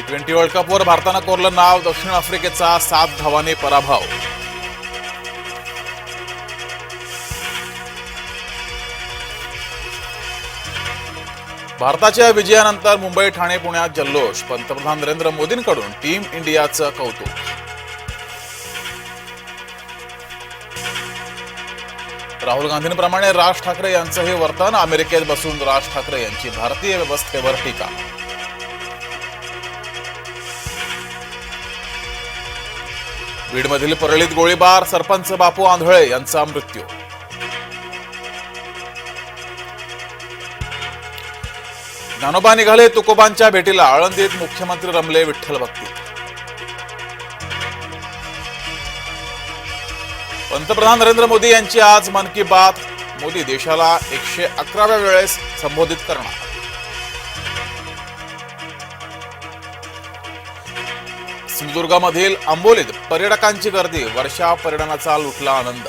T twenty world कपवर भारतानं कोरलं नाव दक्षिण आफ्रिकेचा सात धावाने पराभव. भारताच्या विजयानंतर मुंबई ठाणे पुण्यात जल्लोष. पंतप्रधान नरेंद्र मोदींकडून टीम इंडियाचं कौतुक. राहुल गांधींप्रमाणे राज ठाकरे यांचं हे वर्तन अमेरिकेत बसून राज ठाकरे यांची भारतीय व्यवस्थेवर टीका. बीडमधील परळीत गोळीबार सरपंच बापू आंधळे यांचा मृत्यू. ज्ञानोबा निघाले तुकोबांच्या भेटीला आळंदीत मुख्यमंत्री रमले विठ्ठल भक्ती. पंतप्रधान नरेंद्र मोदी यांची आज मन की बात. मोदी देशाला एकशे अकराव्या वेळेस संबोधित करणार. सिंधुदुर्गामधील आंबोलीत पर्यटकांची गर्दी वर्षा पर्यटनाचा लुटला आनंद.